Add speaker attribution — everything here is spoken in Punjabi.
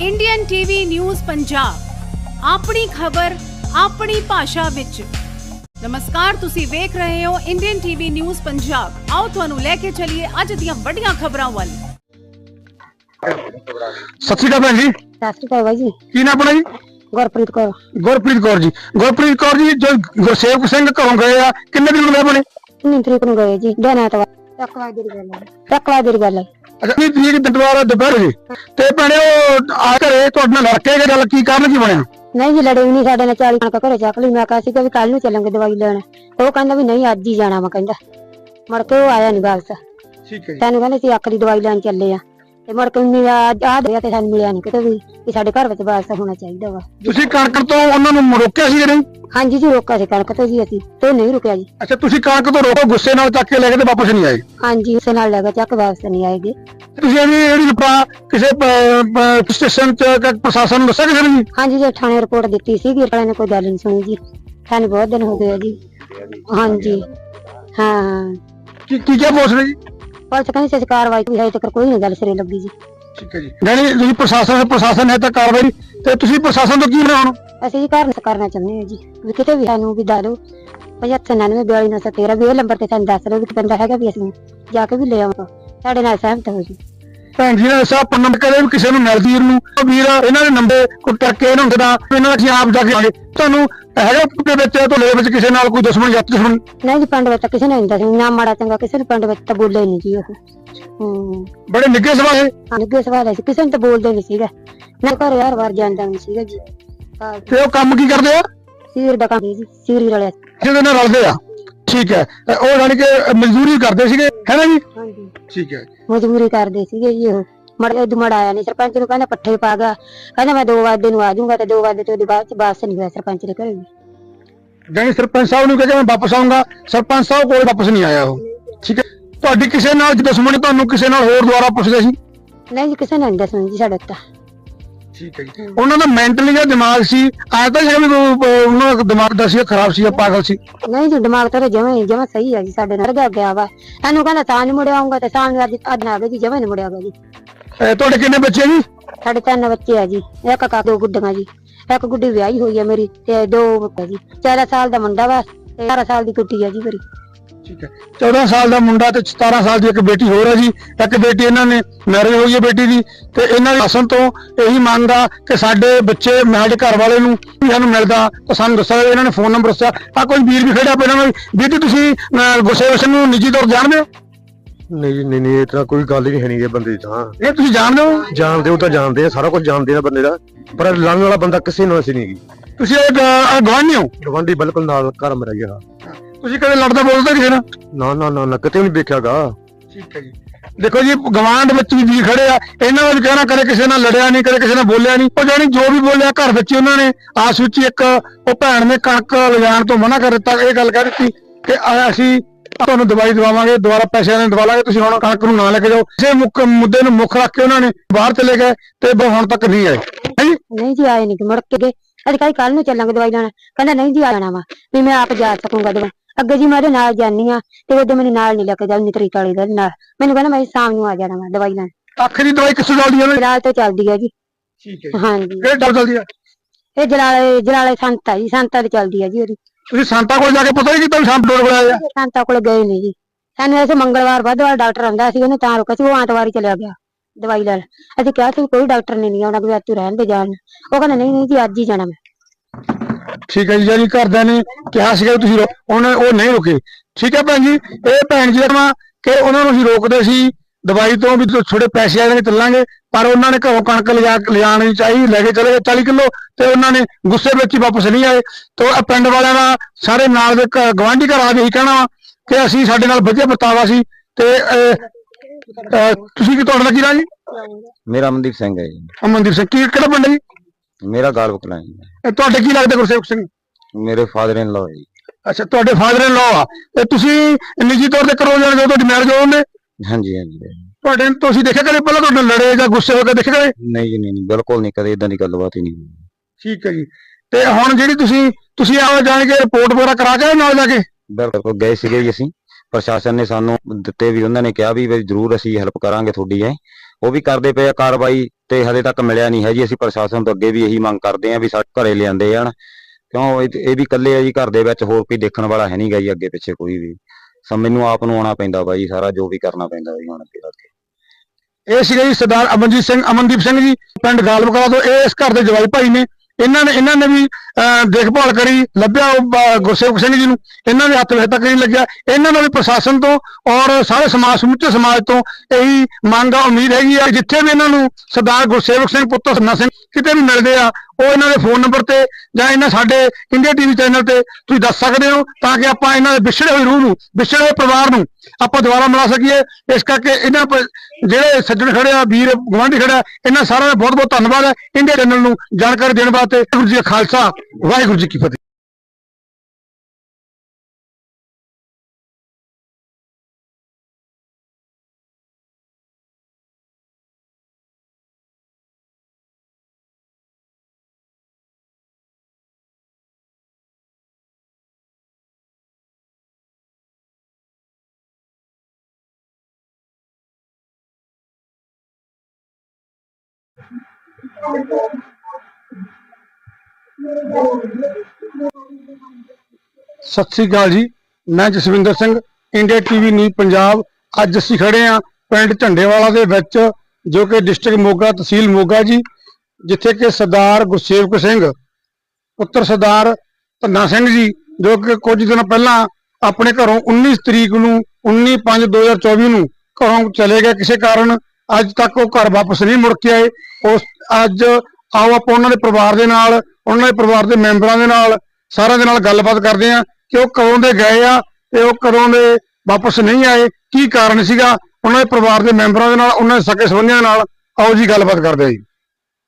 Speaker 1: ਇੰਡੀਅਨ ਟੀਵੀ ਨਿਊਜ਼ ਪੰਜਾਬ ਆਪਣੀ ਖਬਰ ਆਪਣੀ ਭਾਸ਼ਾ ਵਿੱਚ। ਨਮਸਕਾਰ ਤੁਸੀਂ ਵੇਖ ਰਹੇ ਹੋ ਇੰਡੀਅਨ ਟੀਵੀ ਨਿਊਜ਼ ਪੰਜਾਬ ਆਓ ਤੁਹਾਨੂੰ ਲੈ ਕੇ ਚੱਲੀਏ ਅੱਜ ਦੀਆਂ ਵੱਡੀਆਂ ਖਬਰਾਂ ਵੱਲ।
Speaker 2: ਸਤਿ ਸ਼੍ਰੀ ਅਕਾਲ ਭੈਣ ਜੀ।
Speaker 3: ਸਤਿ ਸ਼੍ਰੀ ਅਕਾਲ ਬਾਈ ਜੀ।
Speaker 2: ਕੀ ਨਾਮ ਆਪਣਾ ਜੀ?
Speaker 3: ਗੁਰਪ੍ਰੀਤ ਕੌਰ।
Speaker 2: ਗੁਰਪ੍ਰੀਤ ਕੌਰ ਜੀ। ਗੁਰਪ੍ਰੀਤ ਕੌਰ ਜੀ ਜੋ ਗੁਰਸੇਵਕ ਸਿੰਘ ਘਰੋਂ ਗਏ ਆ ਕਿੰਨੇ ਦਿਨ ਹੋ ਗਏ ਆਪਣੇ?
Speaker 3: ਕਿੰਨੀ ਤਰੀਕ ਨੂੰ ਗਏ ਜੀ? ਦਿਨ ਐਤਵਾਰ। ਤੱਕਵਾ ਦੀ ਗੱਲ ਹੈ। ਤੱਕਵਾ ਦੀ ਗੱਲ ਹੈ।
Speaker 2: ਅੱਛਾ ਨਹੀਂ ਤਰੀਕ ਦੰਦਵਾਰ ਦੁਪਹਿਰ ਜੀ। ਤੇ ਭੈਣੇ ਉਹ ਆ ਘਰੇ ਤੁਹਾਡੇ ਨਾਲ ਲੜ ਕੇ ਗਏ ਗੱਲ ਕੀ ਕਾਰਨ ਕੀ ਬਣਿਆ?
Speaker 3: ਨਹੀਂ ਜੀ ਲੜੇ ਵੀ ਨਹੀਂ ਸਾਡੇ ਨਾਲ 40 ਕਣਕ ਘਰੇ ਚੱਕ ਲਈ। ਮੈਂ ਕਿਹਾ ਸੀ ਕਿ ਵੀ ਕੱਲ ਨੂੰ ਚੱਲਾਂਗੇ ਦਵਾਈ ਲੈਣ। ਉਹ ਕਹਿੰਦਾ ਵੀ ਨਹੀਂ ਅੱਜ ਹੀ ਜਾਣਾ ਮੈਂ ਕਹਿੰਦਾ। ਮੁੜ ਕੇ ਉਹ ਆਇਆ ਨਹੀਂ ਵਾਪਸ।
Speaker 2: ਠੀਕ ਹੈ
Speaker 3: ਸਾਨੂੰ ਕਹਿੰਦੇ ਸੀ ਅੱਖ ਦੀ ਦਵਾਈ ਲੈਣ ਚੱਲੇ ਆ। ਤੇ ਮੁੜ ਕੇ ਉਹਨੇ ਆ ਆ ਦਿਆ ਤੇ ਸਾਨੂੰ ਮਿਲਿਆ ਨਹੀਂ ਕਿਤੇ ਵੀ। ਵੀ ਸਾਡੇ ਘਰ ਵਿੱਚ ਵਾਪਸ ਹੋਣਾ ਚਾਹੀਦਾ ਵਾ।
Speaker 2: ਤੁਸੀਂ ਕਣਕ ਤੋਂ ਉਹਨਾਂ ਨੂੰ ਰੋਕਿਆ ਸੀ ਕਿ ਨਹੀਂ?
Speaker 3: ਹਾਂਜੀ ਜੀ ਰੋਕਾ ਸੀ ਕਣਕ ਤੋਂ ਜੀ ਅਸੀਂ ਤੇ ਨਹੀਂ ਰੁਕਿਆ ਜੀ।
Speaker 2: ਅੱਛਾ ਤੁਸੀਂ ਕਣਕ ਤੋਂ ਰੋਕੋ ਗੁੱਸੇ ਨਾਲ ਚੱਕ ਕੇ ਲੈ ਕੇ ਤੇ ਵਾਪਸ ਨਹੀਂ ਆਏ?
Speaker 3: ਹਾਂਜੀ ਉਸੇ ਨਾਲ ਲੱਗਾ ਚੱਕ ਵਾਪਸ ਨਹੀਂ ਆਏਗੇ
Speaker 2: ਤੁਸੀਂ ਇਹਦੀ ਜਿਹੜੀ ਆਪਾਂ ਕਿਸੇ ਸਟੇਸ਼ਨ ਚ ਕ- ਪ੍ਰਸ਼ਾਸਨ ਨੂੰ ਦੱਸਿਆ ਕਿਸੇ ਨੇ
Speaker 3: ਹਾਂਜੀ ਜੀ ਥਾਣੇ ਰਿਪੋਰਟ ਦਿੱਤੀ ਸੀ ਕਿ ਵਾਲਿਆਂ ਨੇ ਕੋਈ ਗੱਲ ਨਹੀਂ ਸੁਣੀ ਜੀ। ਸਾਨੂੰ ਬਹੁਤ ਦਿਨ ਹੋ ਗਏ ਆ ਜੀ। ਹਾਂਜੀ। ਹਾਂ।
Speaker 2: ਕੀ ਕੀ ਕਿਹਾ ਨੇ ਜੀ?
Speaker 3: ਪੁਲਿਸ ਕਹਿੰਦੀ ਸੀ ਅਸੀਂ ਕਾਰਵਾਈ ਕੋਈ ਹਜੇ ਤੱਕ ਕੋਈ ਨਹੀਂ ਗੱਲ ਸਿਰੇ ਲੱਗੀ ਜੀ।
Speaker 2: ਠੀਕ ਹੈ ਜੀ। ਜਾਨੀ ਤੁਸੀਂ ਪ੍ਰਸ਼ਾਸਨ ਪ੍ਰਸ਼ਾਸਨ ਹੈ ਤਾਂ ਕਾਰਵਾਈ ਤੇ ਤੁਸੀਂ ਪ੍ਰਸ਼ਾਸਨ ਤੋਂ ਕੀ ਲੈਣਾ
Speaker 3: ਅਸੀਂ ਜੀ ਘਰ ਕਰਨਾ ਚਾਹੁੰਦੇ ਹਾਂ ਜੀ। ਵੀ ਕਿਤੇ ਵੀ ਸਾਨੂੰ ਵੀ ਦੱਸ ਦਿਓ 7599 42 ਨਾਲ 13 ਵੀ ਇਹ ਨੰਬਰ ਤੇ ਸਾਨੂੰ ਦੱਸ ਦਿਓ ਵੀ ਬੰਦਾ ਹੈਗਾ ਵੀ ਅਸੀਂ ਜਾ ਕੇ ਵੀ ਲੈ ਆਵਾਂ ਸਾਡੇ ਨਾਲ ਸਹਿਮਤ ਹੋ ਜੀ।
Speaker 2: ਭੈਣ ਜੀ ਨੇ ਆਪਾਂ ਨੰਬਰ ਕਦੇ ਵੀ ਕਿਸੇ ਨੂੰ ਮਿਲਦੀ ਨੂੰ ਉਹ ਵੀਰ ਇਹਨਾਂ ਦੇ ਨੰਬਰ ਕੋਈ ਕਰਕੇ ਇਹਨਾਂ ਨੂੰ ਦਾ ਇਹਨਾਂ ਅਸੀਂ ਆਪ ਜਾ ਕੇ ਆਵਾਂਗੇ। ਤੁਹਾਨੂੰ ਹੈਗਾ ਦੇ ਵਿੱਚ ਤੁਹਾਡੇ ਵਿੱਚ ਕਿਸੇ ਨਾਲ ਕੋਈ ਦੁਸ਼ਮਣ ਜਾਂ ਦੁਸ਼ਮਣ
Speaker 3: ਨਹੀਂ ਜੀ ਪਿੰਡ ਵਿੱਚ ਤਾਂ ਕਿਸੇ ਨੇ ਨਹੀਂ ਦੱਸਿਆ। ਨਾ ਮਾੜਾ ਚੰਗਾ ਕਿਸੇ ਨੂੰ ਪਿੰਡ ਵਿੱਚ ਤਾਂ ਬੋਲੇ ਨਹੀਂ ਜੀ ਉਹ। ਹੂੰ।
Speaker 2: ਬੜੇ ਨਿੱਘੇ ਸੁਭਾਅ ਹੈ
Speaker 3: ਅੱਗੇ ਸਵਾਲ ਹੈ ਕਿਸੇ ਨੂੰ ਤਾਂ ਬੋਲਦੇ ਨਹੀਂ ਸੀਗਾ। ਨਾ ਘਰ ਹਰ ਵਾਰ ਜਾਂਦਾ ਨਹੀਂ ਸੀਗਾ ਜੀ।
Speaker 2: ਤੇ ਉਹ ਕੰਮ ਕੀ ਕਰਦੇ ਆ?
Speaker 3: ਸੀਰ ਦਾ ਕੰਮ ਜੀ ਸੀਰੀ ਰਲਿਆ।
Speaker 2: ਜਿਹਦੇ ਨਾਲ ਰਲਦੇ ਆ। ਠੀਕ ਹੈ। ਅ, ਉਹ ਜਾਣੀ ਕਿ ਮਜ਼ਦੂਰੀ ਕਰਦੇ ਸੀਗੇ ਹੈ ਨਾ ਜੀ?
Speaker 3: ਹਾਂਜੀ।
Speaker 2: ਠੀਕ ਹੈ।
Speaker 3: ਮਜ਼ਦੂਰੀ ਕਰਦੇ ਸੀਗੇ ਜੀ ਉਹ। ਮੜ ਇਹ ਦੁਮੜ ਆਇਆ ਨਹੀਂ ਸਰਪੰਚ ਨੂੰ ਕਹਿੰਦਾ ਪੱਠੇ ਪਾ ਗਿਆ ਕਹਿੰਦਾ ਮੈਂ 2 ਵਜੇ ਨੂੰ ਆ ਜਾਊਂਗਾ ਤੇ 2 ਵਜੇ ਤੋਂ ਉਹਦੇ ਬਾਅਦ ਚ ਬਾਸ ਨਹੀਂ ਹੋਇਆ ਸਰਪੰਚ ਦੇ ਘਰੇ।
Speaker 2: ਜਾਨੀ ਸਰਪੰਚ ਸਾਹਿਬ ਨੂੰ ਕਹਿੰਦੇ ਮੈਂ ਵਾਪਸ ਆਉਂਗਾ ਸਰਪੰਚ ਸਾਹਿਬ ਕੋਲ ਵਾਪਸ ਨਹੀਂ ਆਇਆ ਉਹ। ਠੀਕ ਹੈ। ਤੁਹਾਡੀ ਕਿਸੇ ਨਾਲ ਦੁਸ਼ਮਣੀ ਤੁਹਾਨੂੰ ਕਿਸੇ ਨਾਲ ਹੋਰ ਦੁਆਰਾ ਪੁੱਛਦੇ ਸੀ?
Speaker 3: ਨਹੀਂ ਜੀ ਕਿਸੇ ਨੇ ਨਹੀਂ ਦੱਸਣਾ ਜੀ ਸਾਡੇ ਤਾਂ।
Speaker 2: ਠੀਕ ਹੈ ਜੀ। ਉਹਨਾਂ ਦਾ ਮੈਂਟਲੀ ਜਿਹੜਾ ਦਿਮਾਗ ਸੀ। ਆਇਆ ਤਾਂ ਜਿਵੇਂ ਉਹਨਾਂ ਦਾ ਦਿਮਾਗ ਦਾ ਸੀ ਖਰਾਬ ਸੀ ਜਾਂ ਪਾਗਲ ਸੀ।
Speaker 3: ਨਹੀਂ ਜੀ ਦਿਮਾਗ ਤਾਂ ਜਮਾਂ ਹੀ ਜਮਾਂ ਸਹੀ ਹੈ ਜੀ ਸਾਡੇ ਨਾਲ ਗਿਆ ਗਿਆ ਵਾ। ਇਹਨੂੰ ਕਹਿੰਦਾ ਤਾਂ ਨਹੀਂ ਮੁੜਿਆ ਆਉਂਗਾ ਤੇ ਤਾਂ ਅੱਜ ਅੱਜ ਨਾ ਆ ਗਿਆ ਜੀ ਜਮਾਂ ਨਹੀਂ ਮੁੜਿਆ ਗਿਆ ਜੀ।
Speaker 2: ਤੁਹਾਡੇ ਕਿੰਨੇ ਬੱਚੇ ਜੀ?
Speaker 3: ਸਾਡੇ ਤਿੰਨ ਬੱਚੇ ਆ ਜੀ ਇੱਕ ਕਾ ਦੋ ਗੁੱਡੀਆਂ ਜੀ। ਇੱਕ ਗੁੱਡੀ ਵਿਆਹੀ ਹੋਈ ਹੈ ਮੇਰੀ ਤੇ ਦੋ ਬੱਚੇ ਜੀ। 14 ਸਾਲ ਦਾ ਮੁੰਡਾ ਵਾ ਤੇ 18 ਸਾਲ ਦੀ ਕੁੱਟੀ ਹੈ ਜੀ ਮੇਰੀ।
Speaker 2: ਠੀਕ ਹੈ। 14 ਸਾਲ ਦਾ ਮੁੰਡਾ ਤੇ 17 ਸਾਲ ਦੀ ਇੱਕ ਬੇਟੀ ਹੋਰ ਹੈ ਜੀ। ਇੱਕ ਬੇਟੀ ਇਹਨਾਂ ਨੇ ਮੈਰਿਜ ਹੋਈ ਹੈ ਬੇਟੀ ਦੀ ਤੇ ਇਹਨਾਂ ਦੀ ਅਸਲ ਤੋਂ ਇਹੀ ਮੰਗਦਾ ਕਿ ਸਾਡੇ ਬੱਚੇ ਸਾਡੇ ਘਰ ਵਾਲੇ ਨੂੰ ਵੀ ਸਾਨੂੰ ਮਿਲਦਾ। ਤਾਂ ਸਾਨੂੰ ਦੱਸਿਆ ਇਹਨਾਂ ਨੇ ਫੋਨ ਨੰਬਰ ਦੱਸਿਆ। ਆ ਕੋਈ ਵੀਰ ਵੀ ਖੜਿਆ ਪਹਿਲਾਂ ਵੀ ਵੀਰ ਤੁਸੀਂ ਗੁਰਸੇਵਕ ਸਿੰਘ ਨੂੰ ਨਿੱਜੀ ਤੌਰ ਜਾਣਦੇ ਹੋ?
Speaker 4: ਨਹੀਂ ਨਹੀਂ ਨਹੀਂ ਇਹ ਤਾਂ ਕੋਈ ਗੱਲ ਹੀ ਹੈ ਨਹੀਂ ਇਹ ਬੰਦੇ ਦੀ ਤਾਂ।
Speaker 2: ਇਹ ਤੁਸੀਂ ਜਾਣਦੇ ਹੋ?
Speaker 4: ਜਾਣਦੇ ਉਹ ਤਾਂ ਜਾਣਦੇ ਆ ਸਾਰਾ ਕੁਝ ਜਾਣਦੇ ਆ ਬੰਦੇ ਦਾ। ਪਰ ਲੜਨ ਵਾਲਾ ਬੰਦਾ ਕਿਸੇ ਨੂੰ ਅਸੀਂ ਨਹੀਂ
Speaker 2: ਤੁਸੀਂ ਇਹ ਗਵਾਂਢੀ ਹੋ?
Speaker 4: ਗਵਾਂਢੀ ਬਿਲਕੁਲ ਨਾਲ ਘਰ ਮੇਰਾ ਹੀ ਆ।
Speaker 2: ਤੁਸੀਂ ਕਦੇ ਲੜਦਾ ਬੋਲਦਾ ਕਿਸੇ ਨਾਲ?
Speaker 4: ਨਾ ਨਾ ਨਾ ਨਾ ਕਿਤੇ ਨਹੀਂ ਦੇਖਿਆਗਾ।
Speaker 2: ਠੀਕ ਹੈ ਜੀ। ਦੇਖੋ ਜੀ ਗਵਾਂਢ ਵਿੱਚ ਵੀ ਜੀ ਖੜੇ ਆ। ਇਹਨਾਂ ਦਾ ਵੀ ਕਹਿਣਾ ਕਦੇ ਕਿਸੇ ਨਾਲ ਲੜਿਆ ਨਹੀਂ ਕਦੇ ਕਿਸੇ ਨਾਲ ਬੋਲਿਆ ਨਹੀਂ ਉਹ ਜਾਨੀ ਜੋ ਵੀ ਬੋਲਿਆ ਘਰ ਵਿੱਚ ਉਹਨਾਂ ਨੇ ਆਸ ਵਿੱਚ ਇੱਕ ਉਹ ਭੈਣ ਨੇ ਕਣਕ ਲਿਜਾਣ ਤੋਂ ਮਨਾ ਕਰ ਦਿੱਤਾ। ਇਹ ਗੱਲ ਕਹਿ ਦਿੱਤੀ ਕਿ ਆ- ਅਸੀਂ ਤੁਹਾਨੂੰ ਦਵਾਈ ਦਵਾਵਾਂਗੇ ਦੁਬਾਰਾ ਪੈਸਿਆਂ ਨਾਲ ਦਵਾ ਲਾਂਗੇ ਤੁਸੀਂ ਹੁਣ ਕਣਕ ਨੂੰ ਨਾ ਲੈ ਕੇ ਜਾਓ। ਇਸੇ ਮੁੱਖ ਮੁੱਦੇ ਨੂੰ ਮੁੱਖ ਰੱਖ ਕੇ ਉਹਨਾਂ ਨੇ ਬਾਹਰ ਚਲੇ ਗਏ ਤੇ ਹੁਣ ਤੱਕ ਨਹੀਂ ਆਏ। ਹੈ ਜੀ?
Speaker 3: ਨਹੀਂ ਜੀ ਆਏ ਨਹੀਂ ਮੁੜ ਕੇ ਗਏ। ਅਸੀਂ ਕੱਲ ਕੱਲ ਨੂੰ ਚੱਲਾਂਗੇ ਦਵਾਈ ਲੈਣ। ਕਹਿੰਦਾ ਨਹੀਂ ਜੀ ਆ ਜਾਣਾ ਵਾ। ਵੀ ਮੈਂ ਆਪ ਜਾ ਸਕੂੰਗਾ ਦਵਾਈ ਅੱਗੇ ਜੀ ਮੈਂ ਉਹਦੇ ਨਾਲ ਜਾਨੀ ਆ ਤੇ ਉਹਦੇ ਮੈਨੂੰ ਨਾਲ ਨਹੀਂ ਲੈ ਕੇ ਜਾਂਦੀ ਤਰੀਕ ਵਾਲੀ ਦੇ ਨਾਲ। ਮੈਨੂੰ ਕਹਿੰਦਾ ਮੈਂ ਸ਼ਾਮ ਨੂੰ ਆ ਜਾਣਾ ਵਾ ਦਵਾਈ ਲੈਣ।
Speaker 2: ਦੀ ਦਵਾਈ ਕਿੱਥੋਂ ਚੱਲਦੀ ਹੈ
Speaker 3: ਫਿਲਹਾਲ ਤੇ ਚੱਲਦੀ ਹੈ ਜੀ।
Speaker 2: ਠੀਕ ਹੈ
Speaker 3: ਹਾਂਜੀ।
Speaker 2: ਕਿਹੜੇ ਡਾਕਟਰ ਚੱਲਦੀ ਹੈ
Speaker 3: ਇਹ ਜਲਾਲੇ ਜਲਾਲੇ ਸੰਤਾ ਜੀ ਸੰਤਾ ਤੇ ਚੱਲਦੀ ਹੈ ਜੀ ਉਹਦੀ।
Speaker 2: ਤੁਸੀਂ ਸੰਤਾ ਕੋਲ ਜਾ ਕੇ ਪਤਾ ਹੀ ਕੀਤਾ ਵੀ ਸੰਤ ਡੋਰ ਬੁਲਾਇਆ
Speaker 3: ਸੰਤਾ ਕੋਲ ਗਏ ਨਹੀਂ ਜੀ। ਸਾਨੂੰ ਐਸੇ ਮੰਗਲਵਾਰ ਬੁੱਧਵਾਰ ਡਾਕਟਰ ਆਉਂਦਾ ਸੀ ਉਹਨੇ ਤਾਂ ਰੁਕਿਆ ਸੀ ਉਹ ਐਤਵਾਰ ਹੀ ਚਲਿਆ ਗਿਆ ਦਵਾਈ ਲੈਣ। ਅਸੀਂ ਕਿਹਾ ਸੀ ਕੋਈ ਡਾਕਟਰ ਨਹੀਂ ਆਉਣਾ ਵੀ ਤੂੰ ਰਹਿਣ ਦੇ ਜਾਣ। ਉਹ ਕਹਿੰਦਾ ਨਹੀਂ ਨਹੀਂ ਜੀ ਅੱਜ ਹੀ ਜਾਣਾ ਮੈਂ।
Speaker 2: ਠੀਕ ਹੈ ਜੀ ਜਾਨੀ ਘਰਦਿਆਂ ਨੇ ਕਿਹਾ ਸੀਗਾ ਵੀ ਤੁਸੀਂ ਰੁਕ- ਹੁਣ ਉਹ ਨਹੀਂ ਰੁਕੇ। ਠੀਕ ਹੈ ਭੈਣ ਜੀ ਇਹ ਭੈਣ ਜੀ ਦਾ ਕਿ ਉਹਨਾਂ ਨੂੰ ਅਸੀਂ ਰੋਕਦੇ ਸੀ ਦਵਾਈ ਤੋਂ ਵੀ ਥੋੜੇ ਪੈਸੇ ਆਣਗੇ ਚੱਲਾਂਗੇ ਪਰ ਉਹਨਾਂ ਨੇ ਘਰੋਂ ਕਣਕ ਲਿਜਾ ਲਿਜਾਣੀ ਚਾਹੀ ਲੈ ਕੇ ਚਲੇ ਗਏ 40 ਕਿਲੋ ਤੇ ਉਹਨਾਂ ਨੇ ਗੁੱਸੇ ਵਿੱਚ ਹੀ ਵਾਪਸ ਨਹੀਂ ਆਏ। ਤੇ ਇਹ ਪਿੰਡ ਵਾਲਿਆਂ ਦਾ ਸਾਰੇ ਨਾਲ ਦੇ ਘ- ਗਵਾਂਢੀ ਘਰ ਆ ਕੇ ਇਹੀ ਕਹਿਣਾ ਵਾ ਕਿ ਅਸੀਂ ਸਾਡੇ ਨਾਲ ਵਧੀਆ ਬਤਾਵਾ ਸੀ ਤੇ ਅਹ, ਅਹ, ਤੁਸੀਂ ਕੀ ਤੁਹਾਡਾ ਕੀ ਨਾਂ ਜੀ?
Speaker 5: ਮੇਰਾ ਅਮਨਦੀਪ ਸਿੰਘ ਹੈ ਜੀ।
Speaker 2: ਅਮਨਦੀਪ ਸਿੰਘ ਕੀ ਕਿਹੜਾ ਪਿੰਡ ਹੈ ਜੀ?
Speaker 5: ਮੇਰਾ ਗਾਲ ਬਕਲਾ ਜੀ।
Speaker 2: ਇਹ ਤੁਹਾਡੇ ਕੀ ਲੱਗਦਾ ਗੁਰਸੇਵਕ ਸਿੰਘ?
Speaker 5: ਮੇਰੇ ਫਾਦਰ ਇਨ ਲਾਅ ਜੀ।
Speaker 2: ਅੱਛਾ ਤੁਹਾਡੇ ਫਾਦਰ ਇਨ ਲਾਅ ਆ। ਤੇ ਤੁਸੀਂ ਨਿੱਜੀ ਤੌਰ ਤੇ ਕਰੋ ਜਾਣਗੇ ਤੁਹਾਡੀ ਮੈਰਿਜ ਹੋਣੇ
Speaker 5: ਹਾਂਜੀ ਹਾਂਜੀ।
Speaker 2: ਤੁਹਾਡੇ ਤੁਸੀਂ ਦੇਖਿਆ ਕਦੇ ਪਹਿਲਾਂ ਤੁਹਾਡੇ ਲੜੇ ਜਾਂ ਗੁੱਸੇ ਹੋ ਕੇ ਦੇਖਿਆ ਕਦੇ?
Speaker 5: ਨਹੀਂ ਜੀ ਨਹੀਂ ਬਿਲਕੁਲ ਨਹੀਂ ਕਦੇ ਇਦਾਂ ਦੀ ਗੱਲਬਾਤ ਹੀ ਨਹੀਂ
Speaker 2: ਠੀਕ ਹੈ ਜੀ। ਤੇ ਹੁਣ ਜਿਹੜੀ ਤੁਸੀਂ ਤੁਸੀਂ ਆਓ ਜਾਣ ਕੇ ਰਿਪੋਰਟ ਵਗੈਰਾ ਕਰਾ ਕੇ ਨਾਲ ਜਾ ਕੇ?
Speaker 5: ਬਿਲਕੁਲ ਗਏ ਸੀਗੇ ਜੀ ਅਸੀਂ। ਪ੍ਰਸ਼ਾਸਨ ਨੇ ਸਾਨੂੰ ਦਿੱਤੇ ਵੀ ਉਹਨਾਂ ਨੇ ਕਿਹਾ ਵੀ ਜ਼ਰੂਰ ਅਸੀਂ ਹੈਲਪ ਕਰਾਂਗੇ ਤੁਹਾਡੀ ਐ ਉਹ ਵੀ ਕਰਦੇ ਪਏ ਆ ਕਾਰਵਾਈ ਤੇ ਹਲੇ ਤੱਕ ਮਿਲਿਆ ਨਹੀਂ ਹੈ ਜੀ। ਅਸੀਂ ਪ੍ਰਸ਼ਾਸਨ ਤੋਂ ਅੱਗੇ ਵੀ ਇਹੀ ਮੰਗ ਕਰਦੇ ਆ ਵੀ ਸਾਡੇ ਘਰੇ ਲਿਆਂਦੇ ਜਾਣ। ਕਿਉਂ? ਇਹ ਵੀ ਇਕੱਲੇ ਆ ਜੀ, ਘਰ ਦੇ ਵਿੱਚ ਹੋਰ ਕੋਈ ਦੇਖਣ ਵਾਲਾ ਹੈ ਨਹੀਂਗਾ ਜੀ ਅੱਗੇ ਪਿੱਛੇ ਕੋਈ ਵੀ। ਸੋ ਮੈਨੂੰ ਆਪ ਨੂੰ ਆਉਣਾ ਪੈਂਦਾ ਬਾਈ ਸਾਰਾ ਜੋ ਵੀ ਕਰਨਾ ਪੈਂਦਾ ਜੀ ਹੁਣ ਅੱਗੇ ਲੱਗੇ
Speaker 2: ਇਹ ਸੀਗੇ ਜੀ ਸਰਦਾਰ ਅਮਨਜੀਤ ਸਿੰਘ, ਅਮਨਦੀਪ ਸਿੰਘ ਜੀ, ਪਿੰਡ ਗਾਲਬਕਲਾ ਤੋਂ। ਇਹ ਇਸ ਘਰ ਦੇ ਜਵਾਈ ਭਾਈ ਨੇ ਇਹਨਾਂ ਨੇ ਇਹਨਾਂ ਨੇ ਵੀ ਅਹ, ਦੇਖਭਾਲ ਕਰੀ ਲੱਭਿਆ ਉਹ, ਗੁਰਸੇਵਕ ਸਿੰਘ ਜੀ ਨੂੰ। ਇਹਨਾਂ ਦੇ ਹੱਥ ਵਿੱਚ ਤੱਕ ਨਹੀਂ ਲੱਗਿਆ। ਇਹਨਾਂ ਦਾ ਵੀ ਪ੍ਰਸ਼ਾਸਨ ਤੋਂ ਔਰ ਸਾਰੇ ਸਮਾਜ ਸਮੁੱਚੇ ਸਮਾਜ ਤੋਂ ਇਹੀ ਮੰਗ ਆ ਉਮੀਦ ਹੈਗੀ ਆ ਜਿੱਥੇ ਵੀ ਇਹਨਾਂ ਨੂੰ ਸਰਦਾਰ ਗੁਰਸੇਵਕ ਸਿੰਘ ਪੁੱਤਰ ਸਰਨਾ ਸਿੰਘ ਕਿਤੇ ਵੀ ਮਿਲਦੇ ਆ ਉਹ ਇਹਨਾਂ ਦੇ ਫੋਨ ਨੰਬਰ ਤੇ ਜਾਂ ਇਹਨਾਂ ਸਾਡੇ ਇੰਡੀਆ ਟੀਵੀ ਚੈਨਲ ਤੇ ਤੁਸੀਂ ਦੱਸ ਸਕਦੇ ਹੋ ਤਾਂ ਕਿ ਆਪਾਂ ਇਹਨਾਂ ਦੇ ਵਿਛੜੇ ਹੋਏ ਰੂਹ ਨੂੰ, ਵਿਛੜੇ ਹੋਏ ਪਰਿਵਾਰ ਨੂੰ ਆਪਾਂ ਦੁਬਾਰਾ ਮਿਲਾ ਸਕੀਏ। ਇਸ ਕਰਕੇ ਇਹਨਾਂ ਪ- ਜਿਹੜੇ ਸੱਜਣ ਖੜੇ ਆ, ਵੀਰ ਗਵਾਂਢੀ ਖੜਾ ਇਹਨਾਂ ਸਾਰਿਆਂ ਦਾ ਬਹੁਤ ਬਹੁਤ ਧੰਨਵਾਦ ਹੈ। ਇੰਡੀਆ ਚੈਨਲ ਨੂੰ ਜਾਣਕਾਰੀ ਦੇਣ ਵਾਸਤੇ ਵਾਹਿਗੁਰੂ ਜੀ ਕਾ ਖਾਲਸਾ, ਵਾਹਿਗੁਰੂ ਜੀ ਕੀ ਫਤਿਹ। ਸਤਿ ਸ੍ਰੀ ਅਕਾਲ ਜੀ। ਮੈਂ Jaswinder Singh, India TV news Punjab. ਅੱਜ ਅਸੀਂ ਖੜੇ ਆ ਪਿੰਡ ਝੰਡੇਵਾਲਾ ਦੇ ਵਿੱਚ, ਜੋ ਕਿ ਡਿਸਟ੍ਰਿਕਟ ਮੋਗਾ, ਤਹਿਸੀਲ ਮੋਗਾ ਜੀ, ਜਿੱਥੇ ਕਿ ਸਰਦਾਰ ਗੁਰਸੇਵਕ ਸਿੰਘ, ਪੁੱਤਰ ਸਰਦਾਰ ਧੰਨਾ ਸਿੰਘ ਜੀ, ਜੋ ਕਿ ਕੁਝ ਦਿਨ ਪਹਿਲਾਂ ਆਪਣੇ ਘਰੋਂ 19 ਤਰੀਕ ਨੂੰ 19/5/2024 ਨੂੰ ਘਰੋਂ ਚਲੇ ਗਏ। ਕਿਸੇ ਕਾਰਨ ਅੱਜ ਤੱਕ ਉਹ ਘਰ ਵਾਪਸ ਨਹੀਂ ਮੁੜ ਕੇ ਆਏ। ਉਸ ਅੱਜ ਆਓ ਆਪਾਂ ਉਹਨਾਂ ਦੇ ਪਰਿਵਾਰ ਦੇ ਨਾਲ, ਉਹਨਾਂ ਦੇ ਪਰਿਵਾਰ ਦੇ ਮੈਂਬਰਾਂ ਦੇ ਨਾਲ, ਸਾਰਿਆਂ ਦੇ ਨਾਲ ਗੱਲਬਾਤ ਕਰਦੇ ਆ ਕਿ ਉਹ ਕਦੋਂ ਦੇ ਗਏ ਆ ਤੇ ਉਹ ਕਦੋਂ ਦੇ ਵਾਪਸ ਨਹੀਂ ਆਏ, ਕੀ ਕਾਰਨ ਸੀਗਾ, ਉਹਨਾਂ ਦੇ ਪਰਿਵਾਰ ਦੇ ਮੈਂਬਰਾਂ ਦੇ ਨਾਲ, ਉਹਨਾਂ ਦੇ ਸਕੇ ਸੰਬੰਧੀਆਂ ਨਾਲ ਆਓ ਜੀ ਗੱਲਬਾਤ ਕਰਦੇ ਆ ਜੀ।